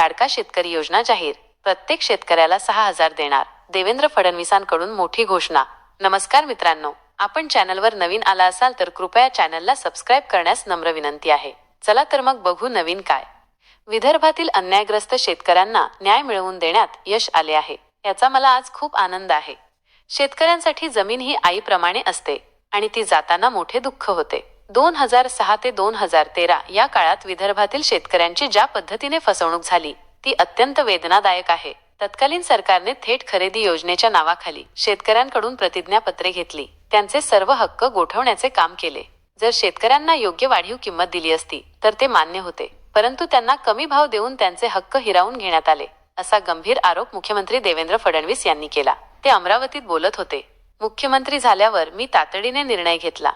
लाडका शेतकरी योजना जाहीर. प्रत्येक शेतकऱ्याला सहा हजार देणार. देवेंद्र फडणवीसांकडून मोठी घोषणा. नमस्कार मित्रांनो आपण चॅनलवर नवीन आला असाल तर कृपया चॅनलला सबस्क्राईब करण्यास नम्र विनंती आहे. चला तर मग बघू नवीन काय. विदर्भातील अन्यायग्रस्त शेतकऱ्यांना न्याय मिळवून देण्यात यश आले आहे. याचा मला आज खूप आनंद आहे. शेतकऱ्यांसाठी जमीन ही आईप्रमाणे असते आणि ती जाताना मोठे दुःख होते. दोन हजार सहा ते दोन हजार तेरा या काळात विदर्भातील शेतकऱ्यांची ज्या पद्धतीने फसवणूक झाली ती अत्यंत वेदनादायक आहे. तत्कालीन सरकारने थेट खरेदी योजनेच्या नावाखाली शेतकऱ्यांकडून प्रतिज्ञापत्रे घेतली. त्यांचे सर्व हक्क गोठवण्याचे काम केले. जर शेतकऱ्यांना योग्य वाढीव किंमत दिली असती तर ते मान्य होते. परंतु त्यांना कमी भाव देऊन त्यांचे हक्क हिरावून घेण्यात आले असा गंभीर आरोप मुख्यमंत्री देवेंद्र फडणवीस यांनी केला. ते अमरावतीत बोलत होते. मुख्यमंत्री झाल्यावर मी तातडीने निर्णय घेतला.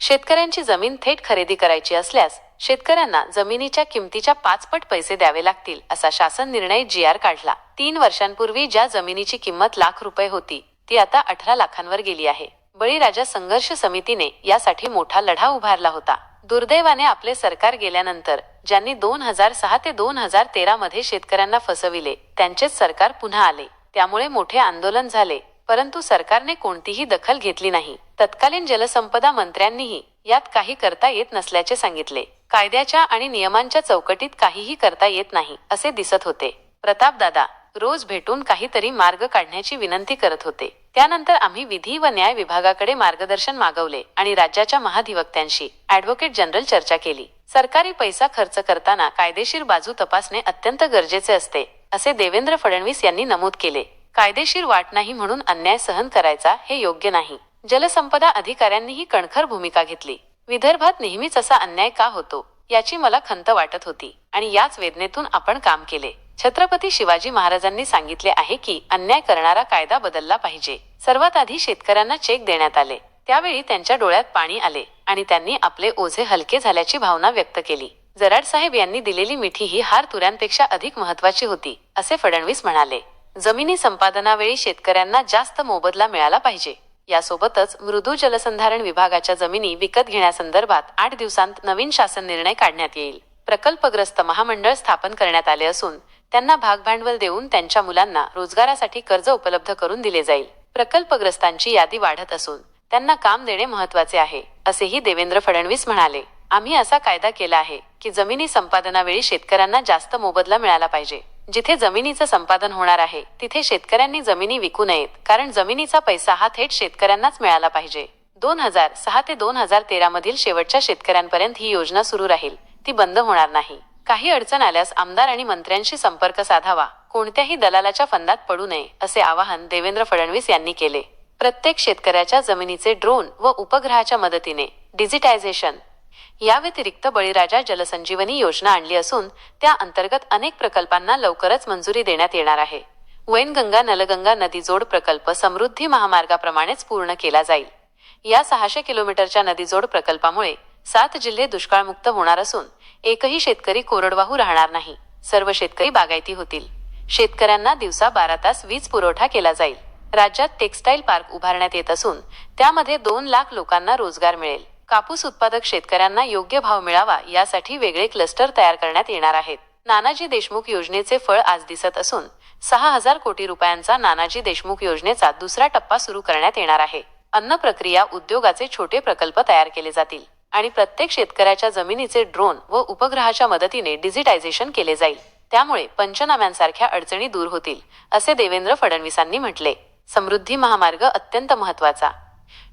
शेतकऱ्यांची जमीन थेट खरेदी करायची असल्यास शेतकऱ्यांना जमिनीच्या किमतीच्या पाचपट पैसे द्यावे लागतील असा शासन निर्णय जी आर काढला. तीन वर्षांपूर्वी ज्या जमिनीची किंमत लाख रुपये होती ती आता अठरा लाखांवर गेली आहे. बळीराजा संघर्ष समितीने यासाठी मोठा लढा उभारला होता. दुर्दैवाने आपले सरकार गेल्यानंतर ज्यांनी दोन हजार सहा ते दोन हजार तेरा मध्ये शेतकऱ्यांना फसविले त्यांचेच सरकार पुन्हा आले. त्यामुळे मोठे आंदोलन झाले. परंतु सरकारने कोणतीही दखल घेतली नाही. तत्कालीन जलसंपदा मंत्र्यांनीही यात काही करता येत नसल्याचे सांगितले. कायद्याच्या आणि नियमांच्या चौकटीत काहीही करता येत नाही असे दिसत होते. प्रतापदादा रोज भेटून काहीतरी मार्ग काढण्याची विनंती करत होते. त्यानंतर आम्ही विधी व न्याय विभागाकडे मार्गदर्शन मागवले आणि राज्याच्या महाधिवक्त्यांशी ऍडव्होकेट जनरल चर्चा केली. सरकारी पैसा खर्च करताना कायदेशीर बाजू तपासणे अत्यंत गरजेचे असते असे देवेंद्र फडणवीस यांनी नमूद केले. कायदेशीर वाट नाही म्हणून अन्याय सहन करायचा हे योग्य नाही. जलसंपदा अधिकाऱ्यांनीही कणखर भूमिका घेतली. विदर्भात नेहमीच असा अन्याय का होतो याची मला खंत वाटत होती आणि याच वेदनेतून आपण काम केले. छत्रपती शिवाजी महाराजांनी सांगितले आहे की अन्याय करणारा कायदा बदलला पाहिजे. सर्वात आधी शेतकऱ्यांना चेक देण्यात आले. त्यावेळी त्यांच्या डोळ्यात पाणी आले आणि त्यांनी आपले ओझे हलके झाल्याची भावना व्यक्त केली. जराड साहेब यांनी दिलेली मिठी ही हार तुऱ्यांपेक्षा अधिक महत्वाची होती असे फडणवीस म्हणाले. जमिनी संपादनावेळी शेतकऱ्यांना जास्त मोबदला मिळाला पाहिजे. यासोबतच मृदू जलसंधारण विभागाच्या जमिनी विकत घेण्यासंदर्भात आठ दिवसांत नवीन शासन निर्णय काढण्यात येईल. प्रकल्पग्रस्त महामंडळ स्थापन करण्यात आले असून त्यांना भागभांडवल देऊन त्यांच्या मुलांना रोजगारासाठी कर्ज उपलब्ध करून दिले जाईल. प्रकल्पग्रस्तांची यादी वाढत असून त्यांना काम देणे महत्त्वाचे आहे असेही देवेंद्र फडणवीस म्हणाले. आम्ही असा कायदा केला आहे की जमिनी संपादनावेळी शेतकऱ्यांना जास्त मोबदला मिळाला पाहिजे. जिथे जमिनीचं संपादन होणार आहे तिथे शेतकऱ्यांनी जमिनी विकू नयेत कारण जमिनीचा पैसा हा थेट शेतकऱ्यांनाच मिळाला पाहिजे. दोन हजार सहा ते दोन हजार तेरा मधील शेवटच्या शेतकऱ्यांपर्यंत ही योजना सुरू राहील. ती बंद होणार नाही. काही अडचण आल्यास आमदार आणि मंत्र्यांशी संपर्क साधावा. कोणत्याही दलालाच्या फंदात पडू नये असे आवाहन देवेंद्र फडणवीस यांनी केले. प्रत्येक शेतकऱ्याच्या जमिनीचे ड्रोन व उपग्रहाच्या मदतीने. डिजिटायझेशन या व्यतिरिक्त बळीराजा जलसंजीवनी योजना आणली असून त्या अंतर्गत अनेक प्रकल्पांना लवकरच मंजुरी देण्यात येणार आहे. वैनगंगा नलगंगा नदीजोड प्रकल्प समृद्धी महामार्गाप्रमाणेच पूर्ण केला जाईल. या सहाशे किलोमीटरच्या नदीजोड प्रकल्पामुळे सात जिल्हे दुष्काळमुक्त होणार असून एकही शेतकरी कोरडवाहू राहणार नाही. सर्व शेतकरी बागायती होतील. शेतकऱ्यांना दिवसा बारा तास वीज पुरवठा केला जाईल. राज्यात टेक्स्टाईल पार्क उभारण्यात येत असून त्यामध्ये दोन लाख लोकांना रोजगार मिळेल. कापूस उत्पादक शेतकऱ्यांना योग्य भाव मिळावा यासाठी वेगळे क्लस्टर तयार करण्यात येणार आहेत. नानाजी देशमुख योजनेचे फळ आज दिसत असून सहा हजार कोटी रुपयांचा नानाजी देशमुख योजनेचा दुसरा टप्पा सुरू करण्यात येणार आहे. अन्न प्रक्रिया उद्योगाचे छोटे प्रकल्प तयार केले जातील आणि प्रत्येक शेतकऱ्याच्या जमिनीचे ड्रोन व उपग्रहाच्या मदतीने डिजिटायझेशन केले जाईल. त्यामुळे पंचनाम्यांसारख्या अडचणी दूर होतील असे देवेंद्र फडणवीसांनी म्हटले. समृद्धी महामार्ग अत्यंत महत्त्वाचा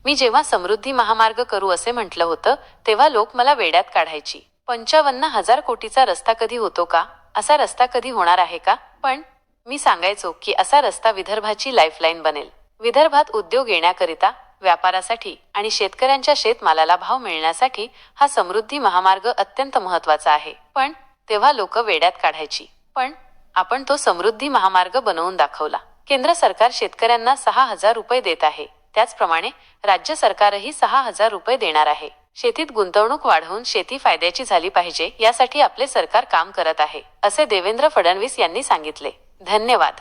मी जेव्हा समृद्धी महामार्ग करू असे म्हटलं होतं तेव्हा लोक मला वेड्यात काढायची. पंचावन्न हजार कोटीचा रस्ता कधी होतो का? असा रस्ता कधी होणार आहे का? पण मी सांगायचो की असा रस्ता विदर्भाची लाईफलाईन बनेल. विदर्भात उद्योग येण्याकरिता व्यापारासाठी आणि शेतकऱ्यांच्या शेतमालाला भाव मिळण्यासाठी हा समृद्धी महामार्ग अत्यंत महत्त्वाचा आहे. पण तेव्हा लोक वेड्यात काढायची. पण आपण तो समृद्धी महामार्ग बनवून दाखवला. केंद्र सरकार शेतकऱ्यांना सहा हजार रुपये देत आहे. त्याचप्रमाणे राज्य सरकारही सहा हजार रुपये देणार आहे. शेतीत गुंतवणूक वाढवून शेती फायद्याची झाली पाहिजे यासाठी आपले सरकार काम करत आहे असे देवेंद्र फडणवीस यांनी सांगितले. धन्यवाद.